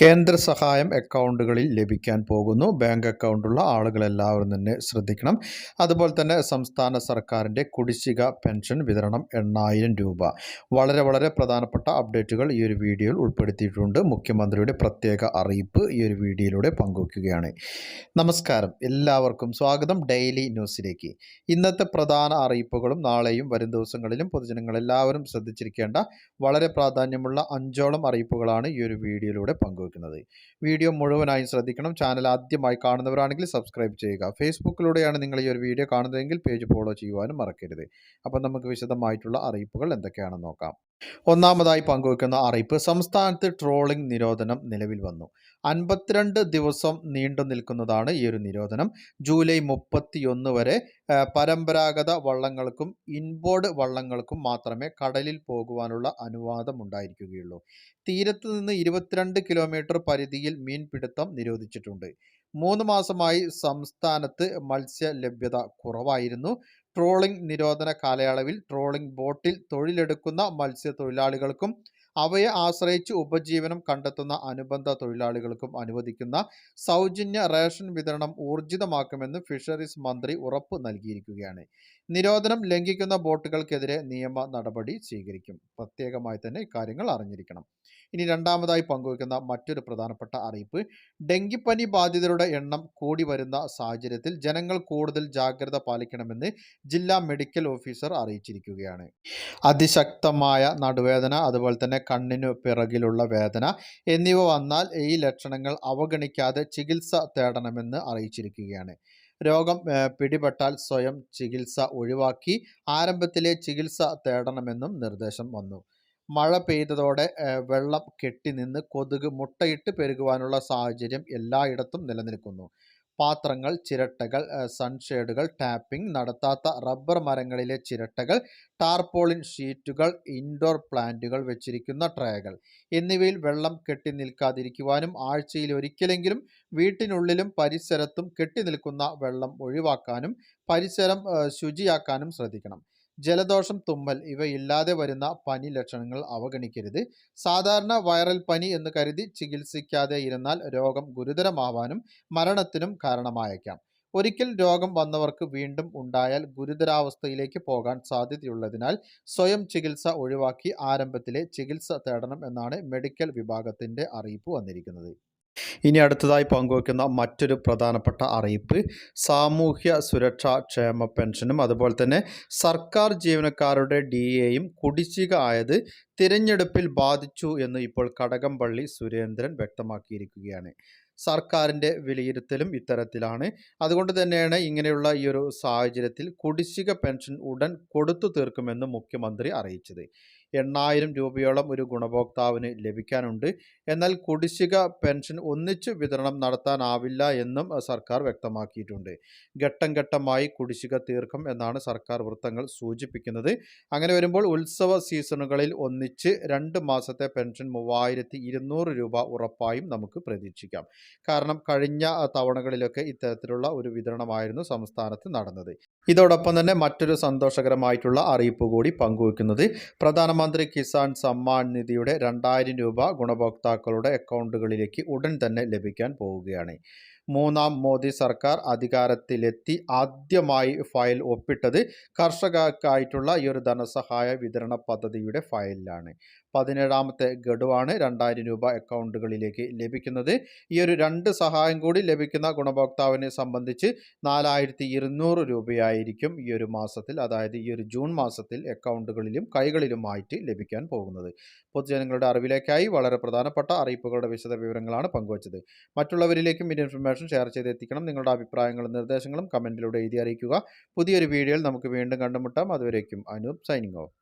കേന്ദ്ര സഹായം അക്കൗണ്ടുകളിൽ ലഭിക്കാൻ പോകുന്നു. ബാങ്ക് അക്കൗണ്ടുള്ള ആളുകളെല്ലാവരും തന്നെ ശ്രദ്ധിക്കണം. അതുപോലെ തന്നെ സംസ്ഥാന സർക്കാരിന്റെ കുടിശ്ശിക പെൻഷൻ വിതരണം എണ്ണായിരം രൂപ. വളരെ വളരെ പ്രധാനപ്പെട്ട അപ്ഡേറ്റുകൾ ഈ ഒരു വീഡിയോയിൽ ഉൾപ്പെടുത്തിയിട്ടുണ്ട്. മുഖ്യമന്ത്രിയുടെ പ്രത്യേക അറിയിപ്പ് ഈ ഒരു വീഡിയോയിലൂടെ പങ്കുവയ്ക്കുകയാണ്. നമസ്കാരം. എല്ലാവർക്കും സ്വാഗതം ഡെയിലി ന്യൂസിലേക്ക്. ഇന്നത്തെ പ്രധാന അറിയിപ്പുകളും നാളെയും വരും ദിവസങ്ങളിലും പൊതുജനങ്ങളെല്ലാവരും ശ്രദ്ധിച്ചിരിക്കേണ്ട വളരെ പ്രാധാന്യമുള്ള അഞ്ചോളം അറിയിപ്പുകളാണ് ഈ ഒരു വീഡിയോയിലൂടെ പങ്കുവെക്കുന്നത്. വീഡിയോ മുഴുവനായും ശ്രദ്ധിക്കണം. ചാനൽ ആദ്യമായി കാണുന്നവരാണെങ്കിൽ സബ്സ്ക്രൈബ് ചെയ്യുക. ഫേസ്ബുക്കിലൂടെയാണ് നിങ്ങൾ ഈ ഒരു വീഡിയോ കാണുന്നതെങ്കിൽ പേജ് ഫോളോ ചെയ്യുവാനും മറക്കരുത്. അപ്പം നമുക്ക് വിശദമായിട്ടുള്ള അറിയിപ്പുകൾ എന്തൊക്കെയാണെന്ന് നോക്കാം. ഒന്നാമതായി പങ്കുവെക്കുന്ന അറിയിപ്പ് സംസ്ഥാനത്ത് ട്രോളിംഗ് നിരോധനം നിലവിൽ വന്നു. അൻപത്തിരണ്ട് ദിവസം നീണ്ടു നിൽക്കുന്നതാണ് ഈ ഒരു നിരോധനം. ജൂലൈ മുപ്പത്തിയൊന്ന് വരെ പരമ്പരാഗത വള്ളങ്ങൾക്കും ഇൻബോർഡ് വള്ളങ്ങൾക്കും മാത്രമേ കടലിൽ പോകുവാനുള്ള അനുവാദം ഉണ്ടായിരിക്കുകയുള്ളൂ. തീരത്ത് നിന്ന് ഇരുപത്തിരണ്ട് കിലോമീറ്റർ പരിധിയിൽ മീൻപിടുത്തം നിരോധിച്ചിട്ടുണ്ട്. മൂന്ന് മാസമായി സംസ്ഥാനത്ത് മത്സ്യ ലഭ്യത കുറവായിരുന്നു. ട്രോളിംഗ് നിരോധന കാലയളവിൽ ട്രോളിംഗ് ബോട്ടിൽ തൊഴിലെടുക്കുന്ന മത്സ്യത്തൊഴിലാളികൾക്കും അവയെ ആശ്രയിച്ച് ഉപജീവനം കണ്ടെത്തുന്ന അനുബന്ധ തൊഴിലാളികൾക്കും അനുവദിക്കുന്ന സൗജന്യ റേഷൻ വിതരണം ഊർജിതമാക്കുമെന്ന് ഫിഷറീസ് മന്ത്രി ഉറപ്പ് നൽകിയിരിക്കുകയാണ്. നിരോധനം ലംഘിക്കുന്ന ബോട്ടുകൾക്കെതിരെ നിയമ നടപടി സ്വീകരിക്കും. പ്രത്യേകമായി തന്നെ ഇക്കാര്യങ്ങൾ അറിഞ്ഞിരിക്കണം. ഇനി രണ്ടാമതായി പങ്കുവയ്ക്കുന്ന മറ്റൊരു പ്രധാനപ്പെട്ട അറിയിപ്പ് ഡെങ്കിപ്പനി ബാധിതരുടെ എണ്ണം കൂടി വരുന്ന സാഹചര്യത്തിൽ ജനങ്ങൾ കൂടുതൽ ജാഗ്രത പാലിക്കണമെന്ന് ജില്ലാ മെഡിക്കൽ ഓഫീസർ അറിയിച്ചിരിക്കുകയാണ്. അതിശക്തമായ നടുവേദന അതുപോലെ തന്നെ കണ്ണിനു പിറകിലുള്ള വേദന എന്നിവ വന്നാൽ ഈ ലക്ഷണങ്ങൾ അവഗണിക്കാതെ ചികിത്സ തേടണമെന്ന് അറിയിച്ചിരിക്കുകയാണ്. രോഗം പിടിപെട്ടാൽ സ്വയം ചികിത്സ ഒഴിവാക്കി ആരംഭത്തിലെ ചികിത്സ തേടണമെന്നും നിർദ്ദേശം വന്നു. മഴ പെയ്തതോടെ വെള്ളം കെട്ടി നിന്ന് കൊതുക് മുട്ടയിട്ട് പെരുകുവാനുള്ള സാഹചര്യം എല്ലായിടത്തും നിലനിൽക്കുന്നു. പാത്രങ്ങൾ ചിരട്ടകൾ സൺഷേഡുകൾ ടാപ്പിംഗ് നടത്താത്ത റബ്ബർ മരങ്ങളിലെ ചിരട്ടകൾ ടാർപോളിൻ ഷീറ്റുകൾ ഇൻഡോർ പ്ലാന്റുകൾ വെച്ചിരിക്കുന്ന ട്രേകൾ എന്നിവയിൽ വെള്ളം കെട്ടി നിൽക്കാതിരിക്കുവാനും ആഴ്ചയിൽ ഒരിക്കലെങ്കിലും വീട്ടിനുള്ളിലും പരിസരത്തും കെട്ടി നിൽക്കുന്ന വെള്ളം ഒഴിവാക്കാനും പരിസരം ശുചിയാക്കാനും ശ്രദ്ധിക്കണം. ജലദോഷം തുമ്മൽ ഇവ ഇല്ലാതെ വരുന്ന പനി ലക്ഷണങ്ങൾ അവഗണിക്കരുത്. സാധാരണ വൈറൽ പനി എന്ന് കരുതി ചികിത്സിക്കാതെ ഇരുന്നാൽ രോഗം ഗുരുതരമാവാനും മരണത്തിനും കാരണമായേക്കാം. ഒരിക്കൽ രോഗം വന്നവർക്ക് വീണ്ടും ഉണ്ടായാൽ ഗുരുതരാവസ്ഥയിലേക്ക് പോകാൻ സാധ്യതയുള്ളതിനാൽ സ്വയം ചികിത്സ ഒഴിവാക്കി ആരംഭത്തിലെ ചികിത്സ തേടണം എന്നാണ് മെഡിക്കൽ വിഭാഗത്തിന്റെ അറിയിപ്പ് വന്നിരിക്കുന്നത്. ഇനി അടുത്തതായി പങ്കുവയ്ക്കുന്ന മറ്റൊരു പ്രധാനപ്പെട്ട അറിയിപ്പ് സാമൂഹ്യ സുരക്ഷാ ക്ഷേമ പെൻഷനും അതുപോലെ തന്നെ സർക്കാർ ജീവനക്കാരുടെ ഡി എയും കുടിശ്ശിക ആയത് തിരഞ്ഞെടുപ്പിൽ ബാധിച്ചു എന്ന് ഇപ്പോൾ കടകംപള്ളി സുരേന്ദ്രൻ വ്യക്തമാക്കിയിരിക്കുകയാണ്. സർക്കാരിന്റെ വിലയിരുത്തലും ഇത്തരത്തിലാണ്. അതുകൊണ്ട് തന്നെയാണ് ഇങ്ങനെയുള്ള ഈ ഒരു സാഹചര്യത്തിൽ കുടിശ്ശിക പെൻഷൻ ഉടൻ കൊടുത്തു തീർക്കുമെന്ന് മുഖ്യമന്ത്രി അറിയിച്ചത്. എണ്ണായിരം രൂപയോളം ഒരു ഗുണഭോക്താവിന് ലഭിക്കാനുണ്ട്. എന്നാൽ കുടിശ്ശിക പെൻഷൻ ഒന്നിച്ച് വിതരണം നടത്താനാവില്ല എന്നും സർക്കാർ വ്യക്തമാക്കിയിട്ടുണ്ട്. ഘട്ടം ഘട്ടമായി കുടിശ്ശിക തീർക്കും എന്നാണ് സർക്കാർ വൃത്തങ്ങൾ സൂചിപ്പിക്കുന്നത്. അങ്ങനെ വരുമ്പോൾ ഉത്സവ സീസണുകളിൽ ഒന്നിച്ച് രണ്ട് മാസത്തെ പെൻഷൻ മൂവായിരത്തി രൂപ ഉറപ്പായും നമുക്ക് പ്രതീക്ഷിക്കാം. കാരണം കഴിഞ്ഞ തവണകളിലൊക്കെ ഇത്തരത്തിലുള്ള ഒരു വിതരണമായിരുന്നു സംസ്ഥാനത്ത് നടന്നത്. ഇതോടൊപ്പം തന്നെ മറ്റൊരു സന്തോഷകരമായിട്ടുള്ള അറിയിപ്പ് കൂടി പങ്കുവെക്കുന്നത്. പ്രധാനമന്ത്രി പ്രധാനമന്ത്രി കിസാൻ സമ്മാൻ നിധിയുടെ രണ്ടായിരം രൂപ ഗുണഭോക്താക്കളുടെ അക്കൗണ്ടുകളിലേക്ക് ഉടൻ തന്നെ ലഭിക്കാൻ പോവുകയാണ്. മൂന്നാം മോദി സർക്കാർ അധികാരത്തിലെത്തി ആദ്യമായി ഫയൽ ഒപ്പിട്ടത് കർഷകർക്കായിട്ടുള്ള ഈ ഒരു ധനസഹായ വിതരണ പദ്ധതിയുടെ ഫയലിലാണ്. പതിനേഴാമത്തെ ഗഡുവാണ് രണ്ടായിരം രൂപ അക്കൗണ്ടുകളിലേക്ക് ലഭിക്കുന്നത്. ഈ ഒരു രണ്ട് സഹായം കൂടി ലഭിക്കുന്ന ഗുണഭോക്താവിനെ സംബന്ധിച്ച് നാലായിരത്തി ഇരുന്നൂറ് രൂപയായിരിക്കും ഈ ഒരു മാസത്തിൽ അതായത് ഈ ഒരു ജൂൺ മാസത്തിൽ അക്കൗണ്ടുകളിലും കൈകളിലുമായിട്ട് ലഭിക്കാൻ പോകുന്നത്. പൊതുജനങ്ങളുടെ അറിവിലേക്കായി വളരെ പ്രധാനപ്പെട്ട അറിയിപ്പുകളുടെ വിശദ വിവരങ്ങളാണ് പങ്കുവച്ചത്. മറ്റുള്ളവരിലേക്കും ഈ ഇൻഫർമേഷൻ ഷെയർ ചെയ്ത് എത്തിക്കണം നിങ്ങളുടെ അഭിപ്രായങ്ങളും നിർദ്ദേശങ്ങളും കമന്റിലൂടെ എഴുതി അറിയിക്കുക. പുതിയൊരു വീഡിയോയിൽ നമുക്ക് വീണ്ടും കണ്ടുമുട്ടാം. അതുവരേക്കും അനൂപ് സൈനിങ് ഓഫ്